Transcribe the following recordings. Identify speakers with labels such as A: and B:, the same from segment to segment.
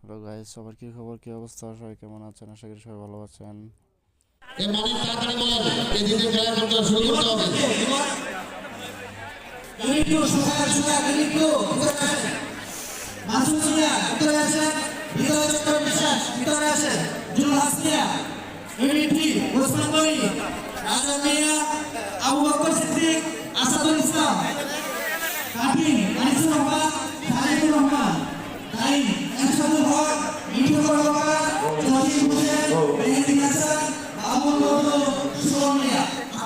A: Hello guys সবার কি খবর কি অবস্থা? সবাই কেমন আছেন? আশা করি সবাই ভালো আছেন।
B: এ মানিক তাড়াতাড়ি বল এদিকে খেলা করতে শুরু করতে হবে।
C: Rindu, suka suka rindu, Masud মিয়া, ভিতরে আসেন। ভিতরে চক্র বিশ্বাস, ভিতরে আসেন। জুল হাসমিয়া, এমএনপি, ওসমান গনি, রাজা মিয়া, আবু বকর সিদ্দিক, আসাদুল ইসলাম, কাটিং, আনিসুর রহমান,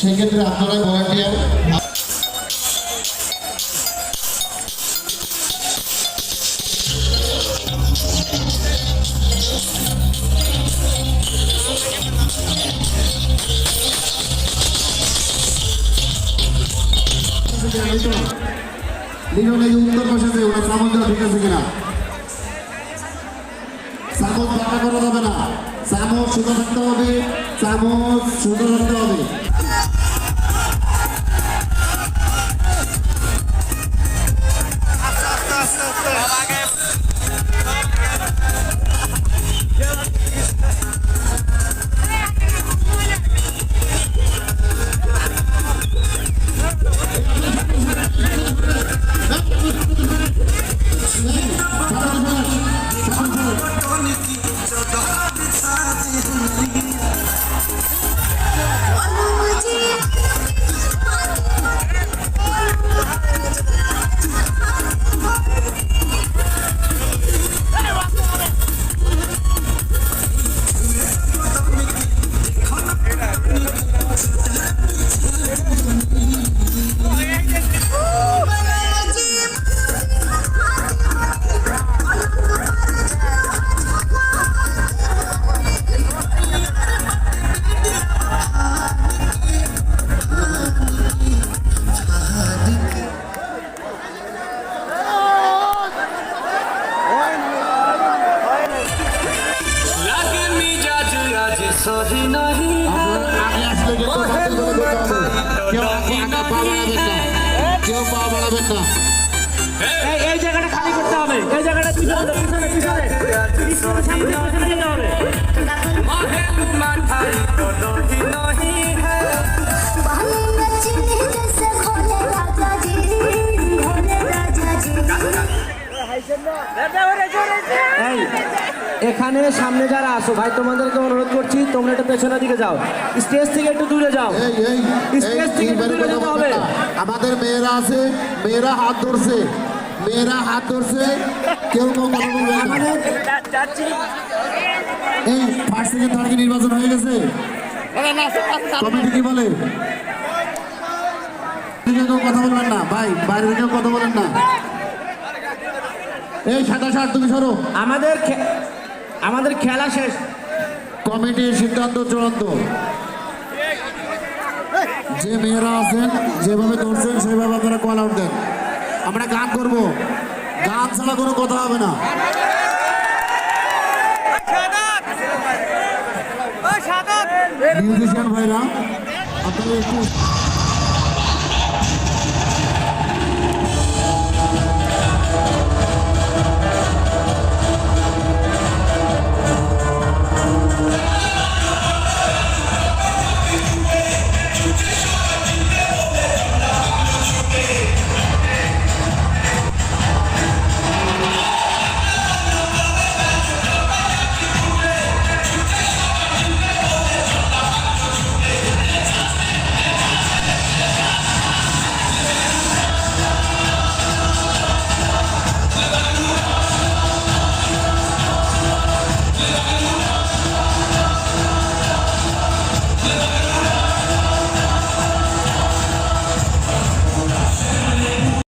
B: সেক্ষেত্রে আপনারা ভলান্টিয়ার ঠিক আছে কিনা? চামচ চামচ থাকতে হবে চামচ থাকতে হবে। 真的。
D: এই জায়গাটা খালি করতে হবে এই জায়গাটা Hey! এখানে সামনে যারা আসো ভাই তোমাদেরকে অনুরোধ করছি তোমরা একটু পেছনের দিকে যাও। স্টেজ থেকে একটু দূরে যাও। স্টেজ থেকে দূরে যেতে হবে।
B: আমাদের মেয়েরা আছে মেয়েরা হাত ধরছে। মেয়েরা হাত ধরছে কেউ এই ফার্স্ট সেকেন্ড থার্ড নির্বাচন হয়ে গেছে। কমিটি কি বলে? কেউ কথা বলবেন না ভাই বাইরে কেউ কথা বলেন না। এই সাদা শার্ট তুমি সরো।
D: আমাদের আমাদের খেলা শেষ।
B: কমিটির সিদ্ধান্ত চূড়ান্ত। যে মেয়েরা আছেন, যেভাবে ধরছেন সেভাবে আপনারা কল আউট দেন। আমরা গান করব। গান ছাড়া কোনো কথা হবে না। মিউজিশিয়ান ভাইরা, আপনারা একটু